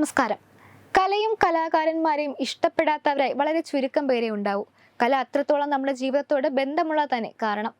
നമസ്കാരം. കലയും കലാകാരന്മാരെയും ഇഷ്ടപ്പെടാത്തവരായി വളരെ ചുരുക്കം പേരെ ഉണ്ടാവൂ. കല അത്രത്തോളം നമ്മുടെ ജീവിതത്തോട് ബന്ധമുള്ള തന്നെ കാരണം.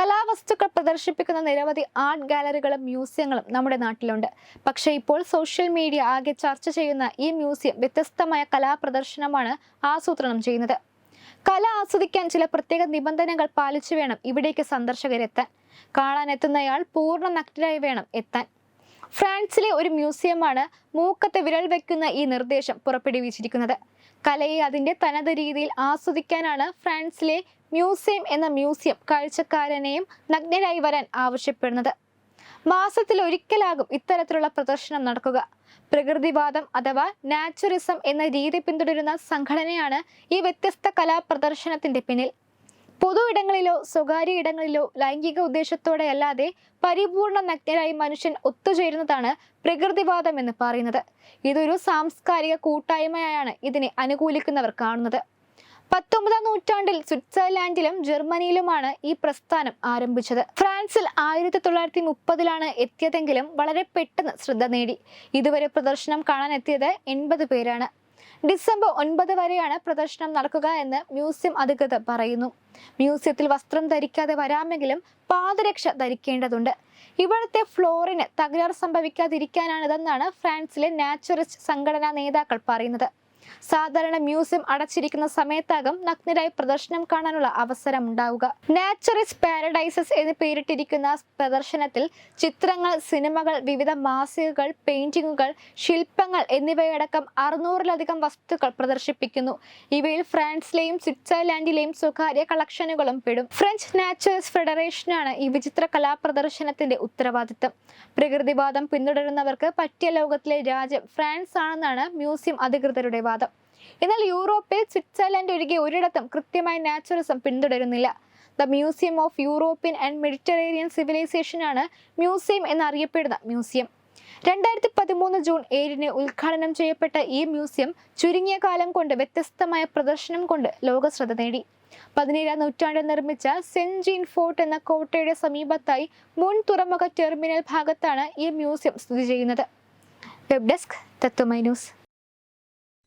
കലാവസ്തുക്കൾ പ്രദർശിപ്പിക്കുന്ന നിരവധി ആർട്ട് ഗാലറികളും മ്യൂസിയങ്ങളും നമ്മുടെ നാട്ടിലുണ്ട്. പക്ഷേ ഇപ്പോൾ സോഷ്യൽ മീഡിയ ആകെ ചർച്ച ചെയ്യുന്ന ഈ മ്യൂസിയം വ്യത്യസ്തമായ കലാപ്രദർശനമാണ് ആസൂത്രണം ചെയ്യുന്നത്. കല ആസ്വദിക്കാൻ ചില പ്രത്യേക നിബന്ധനകൾ പാലിച്ചു വേണം ഇവിടേക്ക് സന്ദർശകരെത്താൻ. കാണാൻ എത്തുന്നയാൾ പൂർണ നഗ്നരായി വേണം എത്താൻ. ഫ്രാൻസിലെ ഒരു മ്യൂസിയമാണ് മൂക്കത്തെ വിരൽ വെക്കുന്ന ഈ നിർദ്ദേശം പുറപ്പെടുവിച്ചിരിക്കുന്നത്. കലയെ അതിന്റെ തനത് രീതിയിൽ ആസ്വദിക്കാനാണ് ഫ്രാൻസിലെ മ്യൂസിയം എന്ന മ്യൂസിയം കാഴ്ചക്കാരനെയും നഗ്നരായി വരാൻ ആവശ്യപ്പെടുന്നത്. മാസത്തിൽ ഒരിക്കലാകും ഇത്തരത്തിലുള്ള പ്രദർശനം നടക്കുക. പ്രകൃതിവാദം അഥവാ നാച്ചുറിസം എന്ന രീതി പിന്തുടരുന്ന സംഘടനയാണ് ഈ വ്യത്യസ്ത കലാപ്രദർശനത്തിന്റെ പിന്നിൽ. പൊതു ഇടങ്ങളിലോ സ്വകാര്യ ഇടങ്ങളിലോ ലൈംഗിക ഉദ്ദേശത്തോടെ അല്ലാതെ പരിപൂർണ നഗ്നരായി മനുഷ്യൻ ഒത്തുചേരുന്നതാണ് പ്രകൃതിവാദം എന്ന് പറയുന്നത്. ഇതൊരു സാംസ്കാരിക കൂട്ടായ്മയാണ് ഇതിനെ അനുകൂലിക്കുന്നവർ കാണുന്നത്. പത്തൊമ്പതാം നൂറ്റാണ്ടിൽ സ്വിറ്റ്സർലാൻഡിലും ജർമ്മനിയിലുമാണ് ഈ പ്രസ്ഥാനം ആരംഭിച്ചത്. ഫ്രാൻസിൽ ആയിരത്തി തൊള്ളായിരത്തി മുപ്പതിലാണ് എത്തിയതെങ്കിലും വളരെ പെട്ടെന്ന് ശ്രദ്ധ നേടി. ഇതുവരെ പ്രദർശനം കാണാൻ എത്തിയത് എൺപത് പേരാണ്. ഡിസംബർ ഒൻപത് വരെയാണ് പ്രദർശനം നടക്കുക എന്ന് മ്യൂസിയം അധികൃതർ പറയുന്നു. മ്യൂസിയത്തിൽ വസ്ത്രം ധരിക്കാതെ വരാമെങ്കിലും പാദരക്ഷ ധരിക്കേണ്ടതുണ്ട്. ഇവിടുത്തെ ഫ്ലോറിന് തകരാർ സംഭവിക്കാതിരിക്കാനാണിതെന്നാണ് ഫ്രാൻസിലെ നാച്ചുറിസ്റ്റ് സംഘടനാ നേതാക്കൾ പറയുന്നത്. സാധാരണ മ്യൂസിയം അടച്ചിരിക്കുന്ന സമയത്താകും നഗ്നരായി പ്രദർശനം കാണാനുള്ള അവസരം ഉണ്ടാവുക നാച്ചുറിസ്റ്റ് പാരഡൈസസ് എന്ന് പേരിട്ടിരിക്കുന്ന പ്രദർശനത്തിൽ ചിത്രങ്ങൾ സിനിമകൾ വിവിധ മാസികകൾ പെയിന്റിങ്ങുകൾ ശില്പങ്ങൾ എന്നിവയടക്കം അറുന്നൂറിലധികം വസ്തുക്കൾ പ്രദർശിപ്പിക്കുന്നു. ഇവയിൽ ഫ്രാൻസിലെയും സ്വിറ്റ്സർലാൻഡിലെയും സ്വകാര്യ കളക്ഷനുകളും പെടും. ഫ്രഞ്ച് നാച്ചുറൽസ് ഫെഡറേഷനാണ് ഈ വിചിത്ര കലാപ്രദർശനത്തിന്റെ ഉത്തരവാദിത്തം. പ്രകൃതിവാദം പിന്തുടരുന്നവർക്ക് പറ്റിയ ലോകത്തിലെ രാജ്യം ഫ്രാൻസ് ആണെന്നാണ് മ്യൂസിയം അധികൃതരുടെ വാദം. എന്നാൽ യൂറോപ്പിൽ സ്വിറ്റ്സർലൻഡ് ഒഴികെ ഒരിടത്തും കൃത്യമായി naturism പിന്തുടരുന്നില്ല. The museum of European and Mediterranean സിവിലൈസേഷനാണ് museum എന്നറിയപ്പെടുന്ന മ്യൂസിയം. രണ്ടായിരത്തി പതിമൂന്ന് ജൂൺ ഏഴിന് ഉദ്ഘാടനം ചെയ്യപ്പെട്ട ഈ മ്യൂസിയം ചുരുങ്ങിയ കാലം കൊണ്ട് വ്യത്യസ്തമായ പ്രദർശനം കൊണ്ട് ലോക ശ്രദ്ധ നേടി. പതിനേഴാം നൂറ്റാണ്ടിൽ നിർമ്മിച്ച സെന്റ് ജീൻ ഫോർട്ട് എന്ന കോട്ടയുടെ സമീപത്തായി മുൻ തുറമുഖ ടെർമിനൽ ഭാഗത്താണ് ഈ മ്യൂസിയം സ്ഥിതി ചെയ്യുന്നത്. Web desk Tatwamayi news.